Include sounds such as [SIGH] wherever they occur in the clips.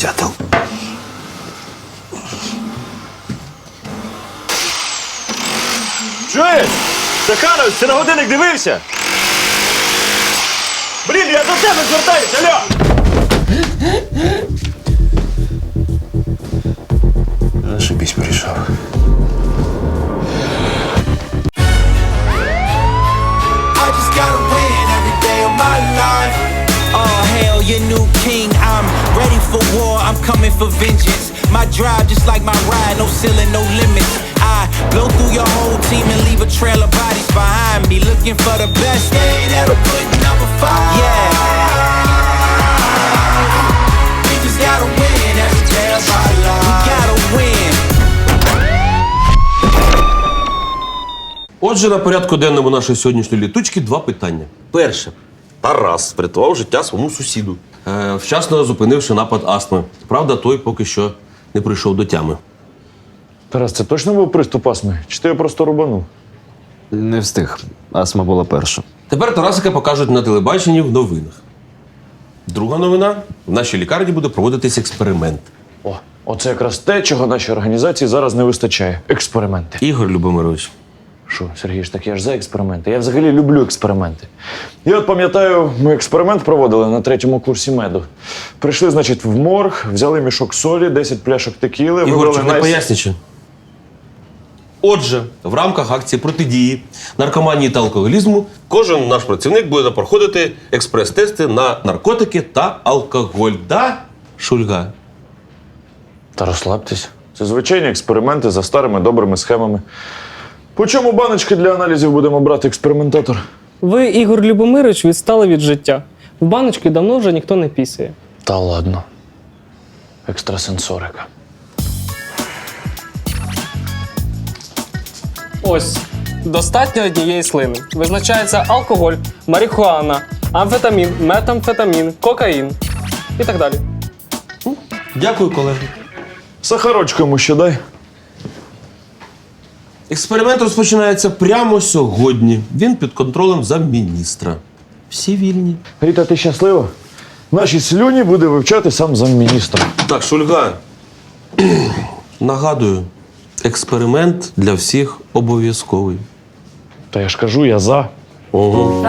Дятел. Чуєш? Стаханович, ти на годинник дивився? Блін, я до тебе звертаюся, алло! Зашибісь порішав. I just gotta win every day of my life. Oh, your new king. I'm ready for war. I'm coming for vengeance. My drive, just like my ride, no ceiling, no limits. I blow through your whole team and leave a trail of bodies behind me. Looking for the best. They never put number five. Yeah. We just gotta win every day of our We life. gotta win. Отже, на порядку денному нашої сьогоднішньої літучки два питання. Перше. Тарас врятував життя своєму сусіду, е, вчасно зупинивши напад астми. Правда, той поки що не прийшов до тями. Тарас, це точно був приступ астми? Чи ти його просто рубанув? Не встиг. Астма була перша. Тепер Тарасика покажуть на телебаченні в новинах. Друга новина: в нашій лікарні буде проводитись експеримент. О, оце якраз те, чого нашій організації зараз не вистачає. Експерименти. Ігор Любомирович, Що, Сергій ж так я ж за експерименти. Я взагалі люблю експерименти. Я от пам'ятаю, ми експеримент проводили на третьому курсі меду. Прийшли, значить, в морг, взяли мішок солі, 10 пляшок текіли, Ігорчик, не найс- поясніче. Отже, в рамках акції протидії наркоманії та алкоголізму кожен наш працівник буде проходити експрес-тести на наркотики та алкоголь. Да, Шульга? Та розслабтесь. Це звичайні експерименти за старими добрими схемами. По чому баночки для аналізів будемо брати експериментатор? Ви, Ігор Любомирович, відстали від життя. В баночки давно вже ніхто не пісяє. Та ладно. Екстрасенсорика. Ось, достатньо однієї слини. Визначається алкоголь, марихуана, амфетамін, метамфетамін, кокаїн і так далі. Дякую, колеги. Сахарочку йому ще дай. Експеримент розпочинається прямо сьогодні. Він під контролем замміністра. Всі вільні. Ріта, ти щаслива? Наші слюні буде вивчати сам замміністра. Так, Шульга. [CLEARS THROAT] Нагадую, експеримент для всіх обов'язковий. Та я ж кажу, я за. Ого.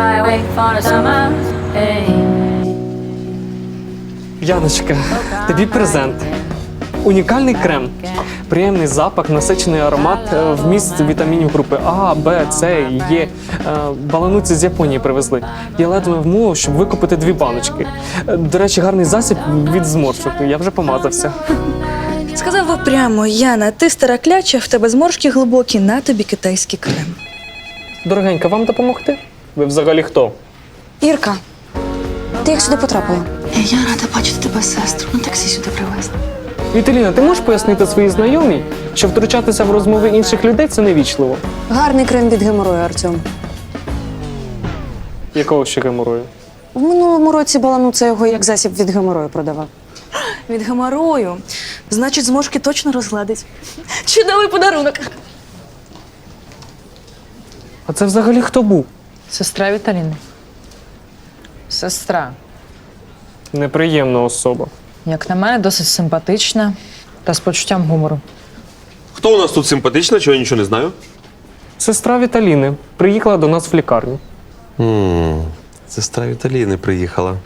Яночка, тобі презент. Унікальний крем. Приємний запах, насичений аромат, е, вміст вітамінів групи А, Б, С, Є. Е, Балануці з Японії привезли. Я ледве вмовив, щоб викупити дві баночки. Е, До речі, гарний засіб від зморшок. Я вже помазався. Сказав би прямо, Яна, ти стара кляча, в тебе зморшки глибокі, на тобі китайський крем. Дорогенька, вам допомогти? Ви взагалі хто? Ірка, ти як сюди потрапила? Я рада бачити тебе, сестру. На таксі сюди привезли. Віталіна, ти можеш пояснити своїй знайомій, що втручатися в розмови інших людей це невічливо? Гарний крем від геморою, Артем. Якого ще геморою? В минулому році Балану це його як засіб від геморою продавав. Від геморою. Значить, зморшки точно розгладить. Чудовий подарунок. А це взагалі хто був? Сестра Віталіни. Сестра. Неприємна особа. Як на мене, досить симпатична та з почуттям гумору. Хто у нас тут симпатична, чого я нічого не знаю? Сестра Віталіни приїхала до нас в лікарню. Сестра Віталіни приїхала.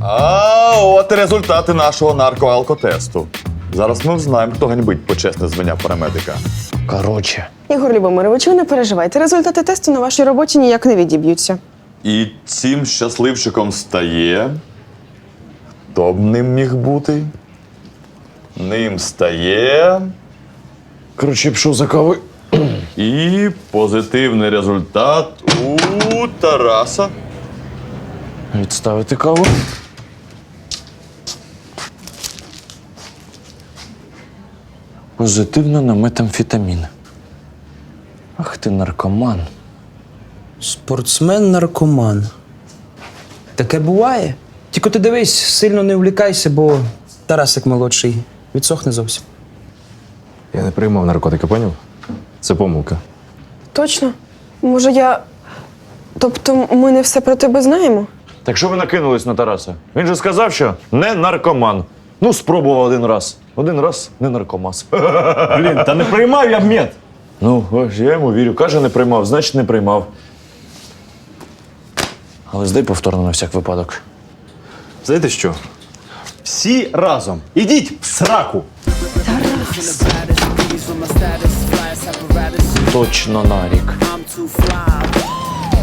А от і результати нашого наркоалкотесту. Зараз ми знаємо, хто ганьбить почесне звання парамедика. Короче. Ігор Любомирович, ви не переживайте. Результати тесту на вашій роботі ніяк не відіб'ються. І цим щасливчиком стає. Хто б ним міг бути? Ним стає. Коротше, я пішов за кавою. І позитивний результат у Тараса. Відставити каву. Позитивно на метамфетамін. Ах ти наркоман. Спортсмен-наркоман. Таке буває. Тільки ти дивись, сильно не влікайся, бо Тарасик молодший відсохне зовсім. Я не приймав наркотики, поняв? Це помилка. Точно? Може, я. Тобто, ми не все про тебе знаємо? Так що ви накинулись на Тараса? Він же сказав, що не наркоман. Ну, спробував один раз. Один раз не наркомас. [LAUGHS] Блін, та не приймав я мед. Ну, я йому вірю. Каже, не приймав, значить не приймав. Але здай повторно на всяк випадок. Знаєте що? Всі разом. Ідіть в сраку. Точно на рік.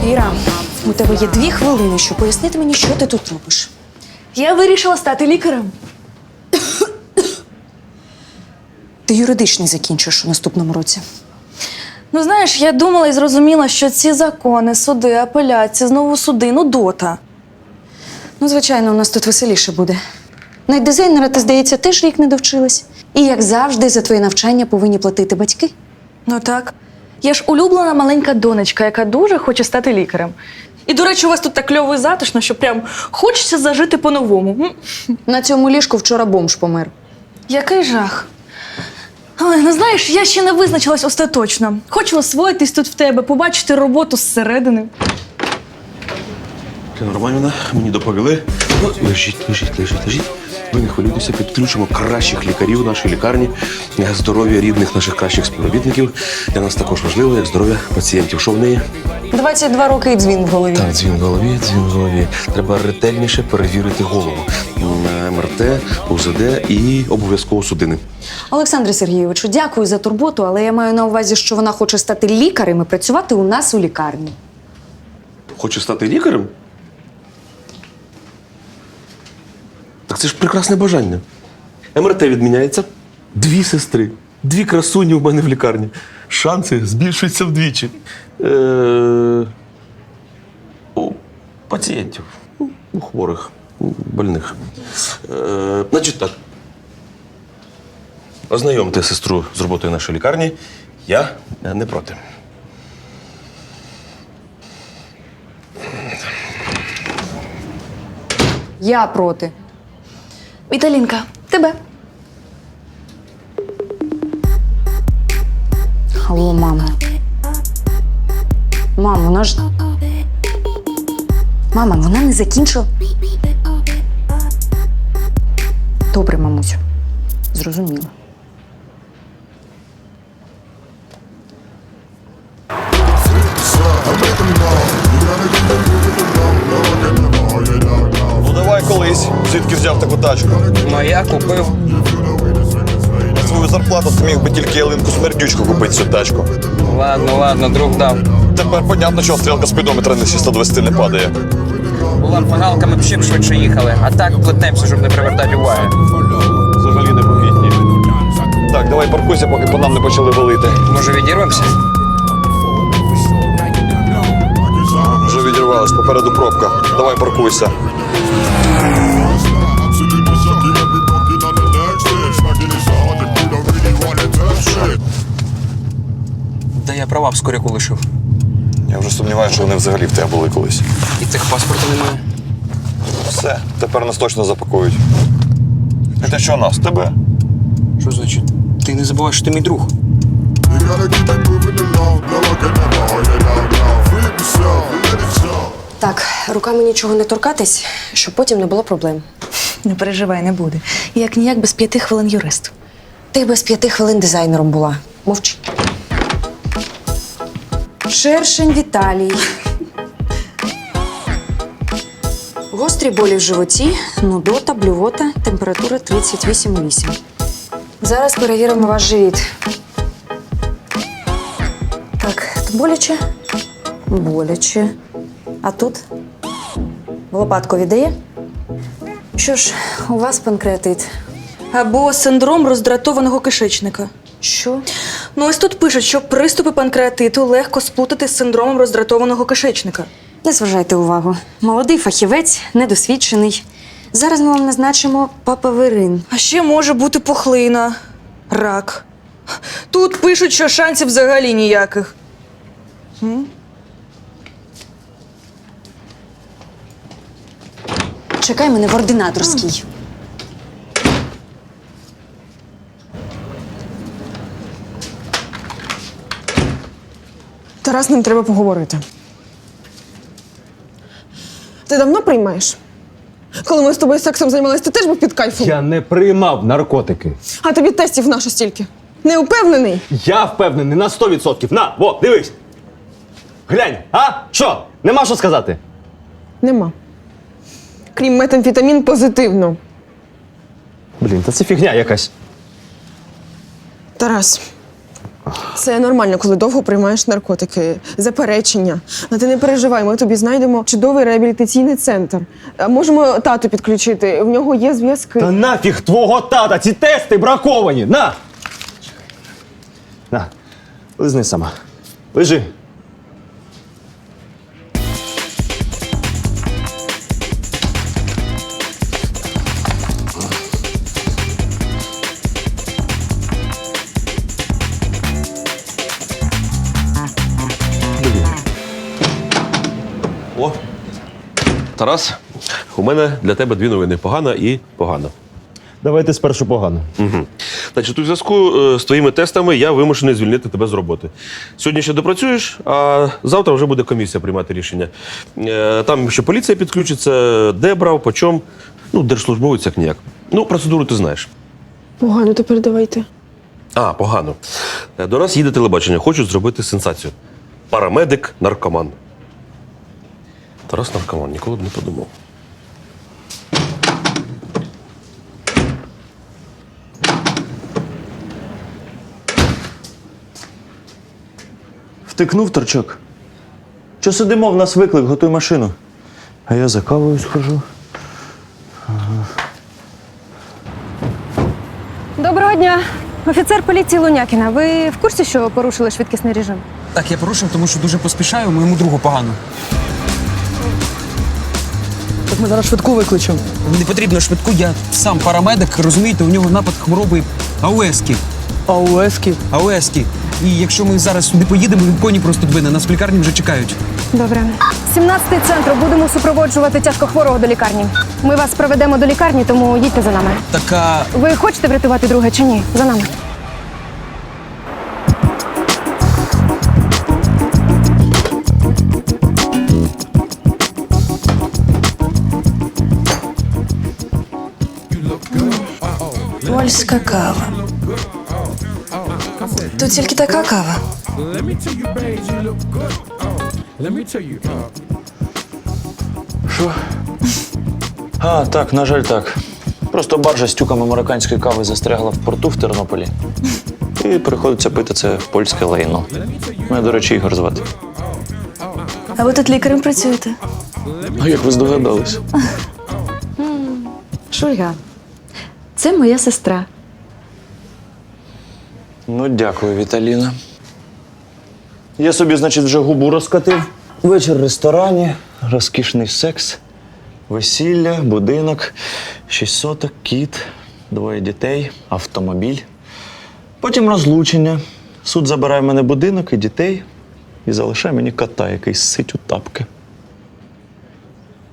Іра, у тебе є дві хвилини, щоб пояснити мені, що ти тут робиш. Я вирішила стати лікарем. Ти юридичний закінчиш у наступному році. Ну знаєш, я думала і зрозуміла, що ці закони, суди, апеляції, знову суди, ну дота. Ну, звичайно, у нас тут веселіше буде. На дизайнера, ти, здається, теж рік не довчилась. І як завжди, за твоє навчання повинні платити батьки. Ну так. Я ж улюблена маленька донечка, яка дуже хоче стати лікарем. І, до речі, у вас тут так кльово і затишно, що прям хочеться зажити по-новому. М? На цьому ліжку вчора бомж помер. Який жах. Але ну знаєш, я ще не визначилась остаточно. Хочу освоїтись тут в тебе, побачити роботу зсередини. Ірина Романівна, мені доповіли. Лежіть, лежіть, лежіть, лежіть. Ви не хвилюйтеся, підключимо кращих лікарів нашої лікарні, здоров'я рідних наших кращих співробітників. Для нас також важливо, як здоров'я пацієнтів. Що в неї? 22 роки і дзвін в голові. Так, дзвін в голові, дзвін в голові. Треба ретельніше перевірити голову. МРТ, УЗД і обов'язково судини. Олександре Сергійовичу, дякую за турботу, але я маю на увазі, що вона хоче стати лікарем і працювати у нас у лікарні. Хоче стати лікарем? Так це ж прекрасне бажання. МРТ відміняється. Дві сестри, дві красуні у мене в лікарні. Шанси збільшуються вдвічі. Е- у пацієнтів, у хворих, больних. Е- значить так. Ознайомте сестру з роботою нашої лікарні. Я не проти. Я проти. Віталінка, тебе. Алло, мама. Мам, вона ж. Мама, вона не закінчила. Добре, мамусю. Зрозуміла. Ну давай колись. Звідки взяв таку тачку? Ну я купив. На свою зарплату ти міг би тільки ялинку смердючку купити цю тачку. Ладно, ладно, друг дав. Тепер понятно, що стрілка спідометра на 120 не падає. Була б паналка, ми б ще б швидше їхали. А так плетнемося, щоб не привертати уваги. Взагалі непомітні. Так, давай паркуйся, поки по нам не почали валити. Може, відірвемося? Вже відірвались, попереду пробка. Давай паркуйся. Та я права в скоряку лишив. Я вже сумніваюся, що вони взагалі в тебе були колись. І тих паспорту немає. Все, тепер нас точно запакують. І ти що нас? Тебе? Що значить? Ти не забувай, що ти мій друг. Так, руками нічого не торкатись, щоб потім не було проблем. Не переживай, не буде. Як ніяк без п'яти хвилин юрист. Ти без п'яти хвилин дизайнером була. Мовчи. Шершень Віталій. Гострі болі в животі, нудота, блювота, температура 38,8. Зараз перевіримо ваш живіт. Так, тут боляче? Боляче. А тут? В лопатку віддає? Що ж, у вас панкреатит. Або синдром роздратованого кишечника. Що? Ну ось тут пишуть, що приступи панкреатиту легко сплутати з синдромом роздратованого кишечника. Не зважайте увагу. Молодий фахівець, недосвідчений. Зараз ми вам назначимо папаверин. А ще може бути пухлина, рак. Тут пишуть, що шансів взагалі ніяких. Чекай мене в ординаторській. Тарас, ним треба поговорити. Ти давно приймаєш? Коли ми з тобою сексом займалися, ти теж був під кайфом. Я не приймав наркотики. А тобі тестів нащо стільки? Не упевнений? Я впевнений на 100%. На, во, дивись. Глянь, а? Що? Нема що сказати? Нема. Крім метамфетамін позитивно. Блін, та це фігня якась. Тарас. Це нормально, коли довго приймаєш наркотики, заперечення. Але ти не переживай, ми тобі знайдемо чудовий реабілітаційний центр. Можемо тату підключити, в нього є зв'язки. Та нафіг твого тата, ці тести браковані. На! На, лизни сама. Лежи. Тарас, у мене для тебе дві новини: погана і погана. Давайте спершу погано. Угу. Значить, у зв'язку е, з твоїми тестами я вимушений звільнити тебе з роботи. Сьогодні ще допрацюєш, а завтра вже буде комісія приймати рішення. Е, Там ще поліція підключиться, де брав, по чому. Ну, держслужбовець як ніяк. Ну, процедуру ти знаєш. Погано, то передавайте. А, погано. Е, До нас їде телебачення. Хочуть зробити сенсацію. Парамедик, наркоман. Тарас наркоман, ніколи б не подумав. Втикнув торчок. Що сидимо, в нас виклик, готуй машину. А я за кавою схожу. Доброго дня. Офіцер поліції Лунякіна. Ви в курсі, що порушили швидкісний режим? Так, я порушив, тому що дуже поспішаю, моєму другу погано. Ми зараз швидку викличемо. Не потрібно швидку, я сам парамедик, розумієте, у нього напад хвороби АОСки. АОСки? АОСки. І якщо ми зараз сюди поїдемо, він коні просто двине, нас в лікарні вже чекають. Добре. 17-й центр. Будемо супроводжувати тяжкохворого до лікарні. Ми вас проведемо до лікарні, тому їдьте за нами. Така. Ви хочете врятувати друга чи ні? За нами. Польська кава. Тут тільки така кава. Що? А, так, на жаль, так. Просто баржа з тюками марокканської кави застрягла в порту в Тернополі. І приходиться пити це польське лайно. Мене, до речі, Ігор звати. А ви тут лікарем працюєте? А як ви здогадались? Шульга. Це моя сестра. Ну, дякую, Віталіна. Я собі, значить, вже губу розкатив. Вечір в ресторані, розкішний секс, весілля, будинок, шість соток, кіт, двоє дітей, автомобіль. Потім розлучення. Суд забирає в мене будинок і дітей і залишає мені кота, який сить у тапки.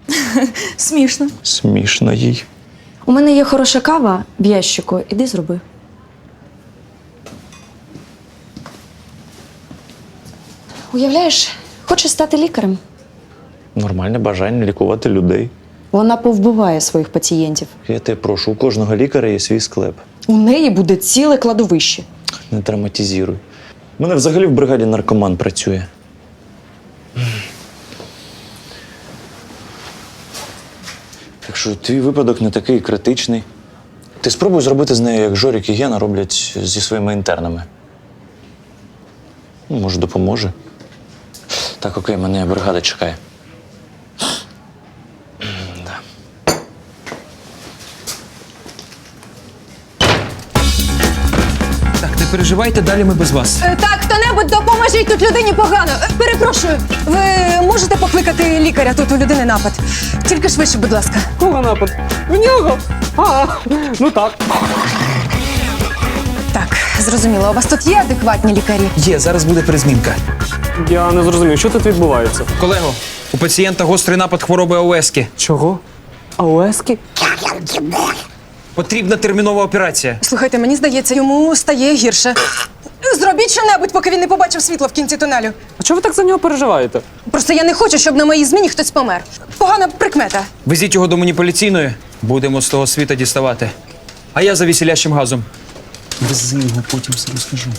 [LAUGHS] Смішно. Смішно їй. У мене є хороша кава в ящику. Іди зроби. Уявляєш, хоче стати лікарем. Нормальне бажання лікувати людей. Вона повбиває своїх пацієнтів. Я тебе прошу, у кожного лікаря є свій склеп. У неї буде ціле кладовище. Не травматизируй. У мене взагалі в бригаді наркоман працює. Так що твій випадок не такий критичний. Ти спробуй зробити з нею, як Жорік і Гена роблять зі своїми інтернами. Ну, Може, допоможе. Так, окей, мене бригада чекає. Переживайте, далі ми без вас. Е, Так, хто-небудь допоможіть тут людині погано. Е, Перепрошую, ви можете покликати лікаря тут у людини напад. Тільки швидше, будь ласка. Кого напад? В нього? А, ну так. Так, зрозуміло. У вас тут є адекватні лікарі? Є, зараз буде перезмінка. Я не зрозумів, що тут відбувається? Колего, у пацієнта гострий напад хвороби АОСки. Чого? АОСки? Потрібна термінова операція. Слухайте, мені здається, йому стає гірше. Зробіть що-небудь, поки він не побачив світло в кінці тунелю. А чого ви так за нього переживаєте? Просто я не хочу, щоб на моїй зміні хтось помер. Погана прикмета. Везіть його до маніпуляційної, будемо з того світа діставати. А я за вісілящим газом. Вези його, потім все розкажу.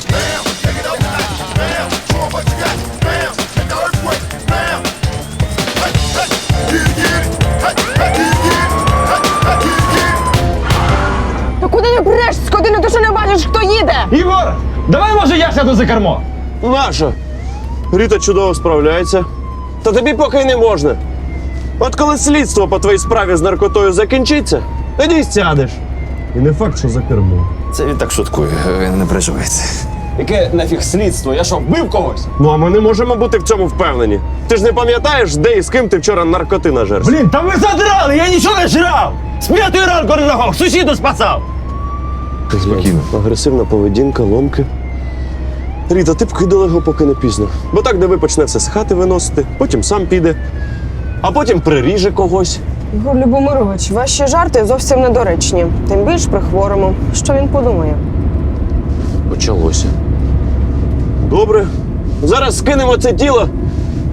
Бачиш, хто їде? Ігор, давай може я сяду за кермо. Наша. Ріта чудово справляється. Та тобі поки й не можна. От коли слідство по твоїй справі з наркотою закінчиться, тоді й сядеш. І не факт, що за кермо. Це він так шуткує, не переживайте. Яке нафіг слідство? Я що, вбив когось? Ну а ми не можемо бути в цьому впевнені. Ти ж не пам'ятаєш, де і з ким ти вчора наркоти нажерся? Блін, та ви задрали, я нічого не жрав! З п'ятої ранку не сусіду спасав! Спокійно. Агресивна поведінка, ломки. Ріта, ти б кидала його, поки не пізно. Бо так, де ви почне все з хати виносити, потім сам піде, а потім приріже когось. Ігор Любомирович, ваші жарти зовсім недоречні. Тим більш при хворому. Що він подумає? Почалося. Добре. Зараз скинемо це тіло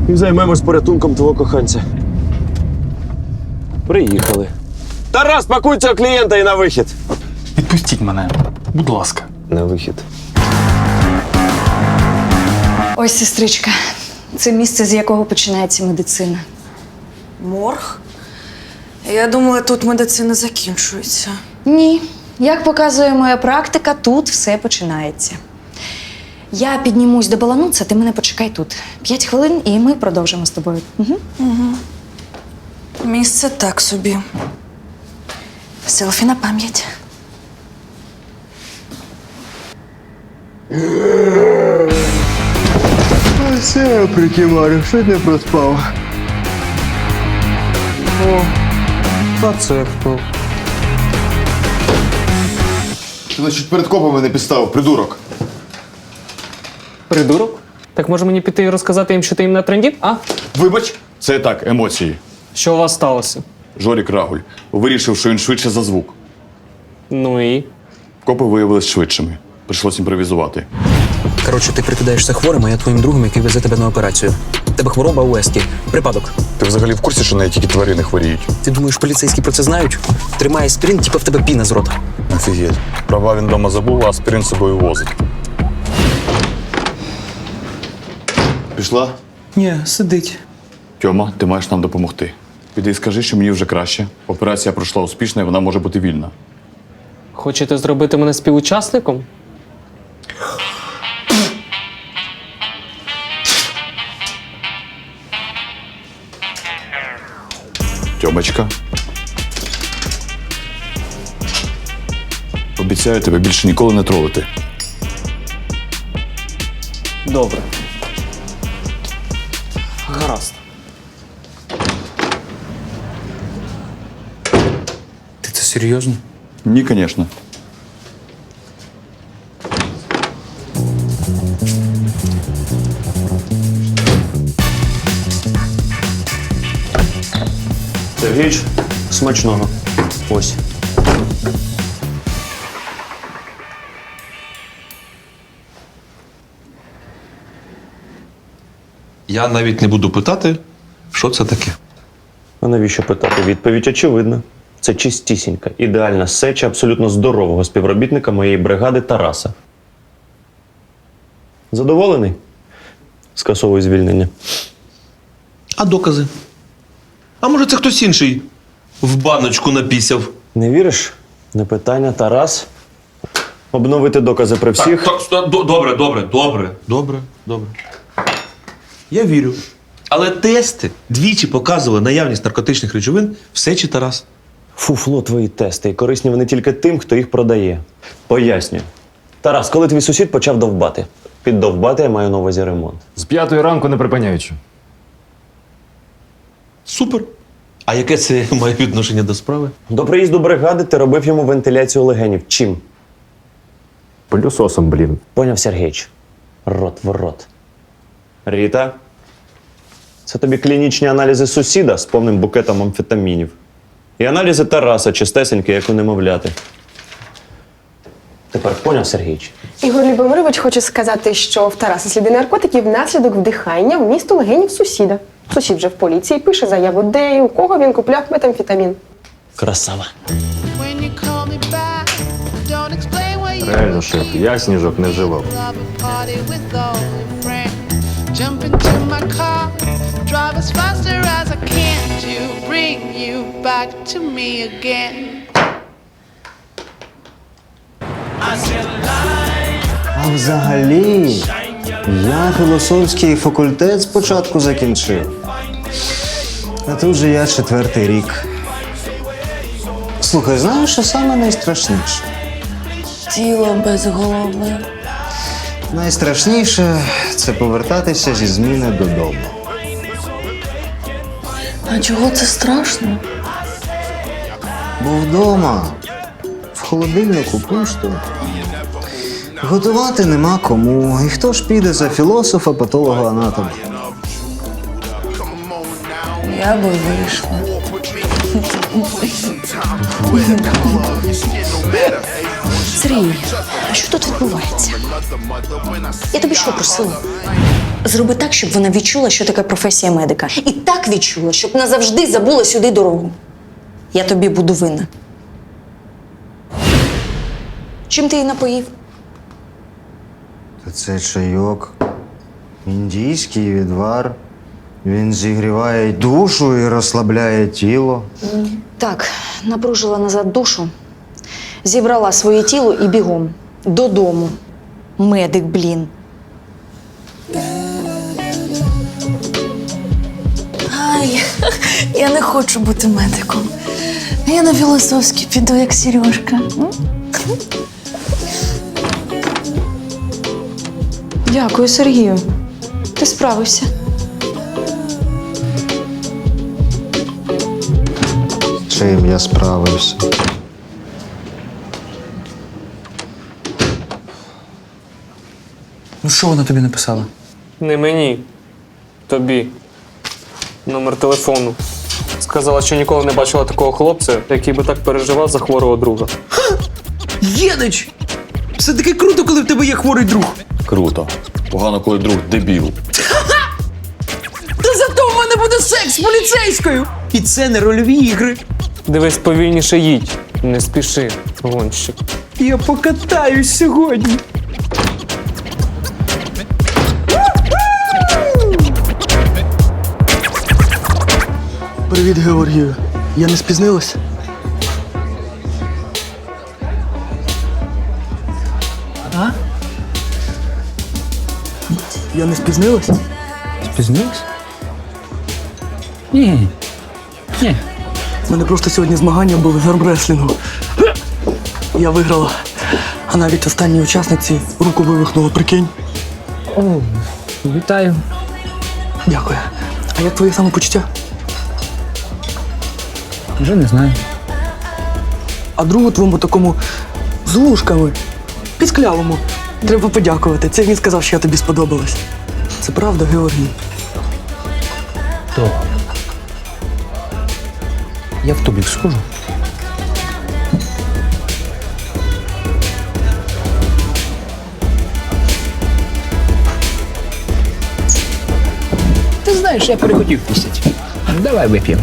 і займемось порятунком твого коханця. Приїхали. Тарас, пакуй цього клієнта і на вихід. Відпустіть мене, будь ласка. На вихід. Ось сестричка. Це місце, з якого починається медицина. Морг? Я думала, тут медицина закінчується. Ні. Як показує моя практика, тут все починається. Я піднімусь до балануца, ти мене почекай тут. П'ять хвилин, і ми продовжимо з тобою. Угу. Місце так собі. Селфі на пам'ять. Все, прикимарю, що не проспав. О, а це хто? Ти, значить, перед копами не підставив, придурок. Придурок? Так може мені піти і розказати їм, що ти їм на трендів? А? Вибач, це так, емоції. Що у вас сталося? Жорік Рагуль вирішив, що він швидше за звук. Ну і? Копи виявилися швидшими. Прийшлось імпровізувати. Коротше, ти прикидаєшся хворим, а я твоїм другом, який везе тебе на операцію. Тебе хвороба у Ескі. Припадок. Ти взагалі в курсі, що не тільки тварини хворіють? Ти думаєш, поліцейські про це знають? Тримає спринт, типу в тебе піна з рота. Офігеть. Права він вдома забув, а аспірин з собою возить. Пішла? Ні, сидить. Тьома, ти маєш нам допомогти. Піди і скажи, що мені вже краще. Операція пройшла успішно і вона може бути вільна. Хочете зробити мене співучасником? Тьомочка. Обіцяю тебе більше ніколи не тролити. Добре. Гаразд. Ти це серйозно? Ні, звісно. Смачного. Ось. Я навіть не буду питати, що це таке. А навіщо питати? Відповідь очевидна. Це чистісінька, ідеальна сеча абсолютно здорового співробітника моєї бригади Тараса. Задоволений? Скасовую звільнення. А докази? А може це хтось інший в баночку напісяв? Не віриш? Не питання, Тарас. Обновити докази при всіх. Так, так, до- добре, добре, добре, добре, добре. Я вірю. Але тести двічі показували наявність наркотичних речовин в сечі Тарас. Фуфло твої тести, і корисні вони тільки тим, хто їх продає. Пояснюю. Тарас, коли твій сусід почав довбати? Під довбати я маю на увазі ремонт. З п'ятої ранку не припиняючи. Супер. А яке це [LAUGHS] має відношення до справи? До приїзду бригади ти робив йому вентиляцію легенів. Чим? Пилюсосом, блін. Поняв Сергійч. Рот в рот. Ріта. Це тобі клінічні аналізи сусіда з повним букетом амфетамінів. І аналізи Тараса, чистесенькі, як у немовляти. Тепер поняв, Сергійч? Ігор Любомирович хоче сказати, що в Тараса сліди наркотиків внаслідок вдихання в місто легенів сусіда. Сусід вже в поліції пише заяву, де і у кого він купляв метамфетамін. Красава. Реально, шеф, я сніжок не вживав. А взагалі, я філософський факультет спочатку закінчив. А тут же я четвертий рік. Слухай, знаєш, що саме найстрашніше? Тіло без голови. Найстрашніше це повертатися зі зміни додому. А чого це страшно? Бо вдома в холодильнику пусто. Готувати нема кому. І хто ж піде за філософа, патолога, анатома? Я би вийшла. Сергій, а що тут відбувається? Я тобі що просила? Зроби так, щоб вона відчула, що таке професія медика. І так відчула, щоб назавжди забула сюди дорогу. Я тобі буду винна. Чим ти її напоїв? Та це чайок. Індійський відвар. Він зігріває душу і розслабляє тіло. Так, напружила назад душу, зібрала своє тіло і бігом. Додому. Медик, блін. Ай, я не хочу бути медиком. Я на філософський піду, як Сережка. Дякую, Сергію. Ти справився. Чим я справився? Ну що вона тобі написала? Не мені. Тобі. Номер телефону. Сказала, що ніколи не бачила такого хлопця, який би так переживав за хворого друга. Єдич! Це таке круто, коли в тебе є хворий друг. Круто. Погано, коли друг дебіл. Та зато в мене буде секс з поліцейською! І це не рольові ігри. Дивись, повільніше їдь. Не спіши, гонщик. Я покатаюсь сьогодні. Привіт, Георгію. Я не спізнилась? Я не спізнилась? Спізнилась? Ні. Ні. У мене просто сьогодні змагання були з армреслінгу. Я виграла. А навіть останній учасниці руку вивихнуло, прикинь. О, вітаю. Дякую. А як твоє самопочуття? Вже не знаю. А другу твоєму такому з вушками, підклявому. Треба подякувати. Це він сказав, що я тобі сподобалась. Це правда, Георгій. То. Я в тобі схожу. Ти знаєш, я перехотів пісять. Давай вип'ємо.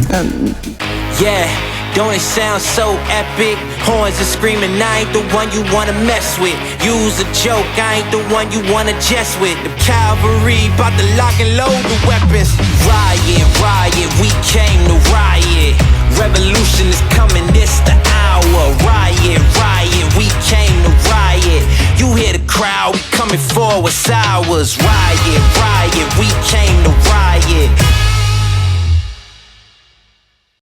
Yeah, don't it sound so epic? Horns are screaming, I ain't the one you wanna mess with. Use a joke, I ain't the one you wanna jest with. The cavalry bout to lock and load the weapons. Riot, riot, we came to riot. Revolution is coming, this the hour. Riot, riot, we came to riot. You hear the crowd, we coming for what's. Riot, riot, we came to riot.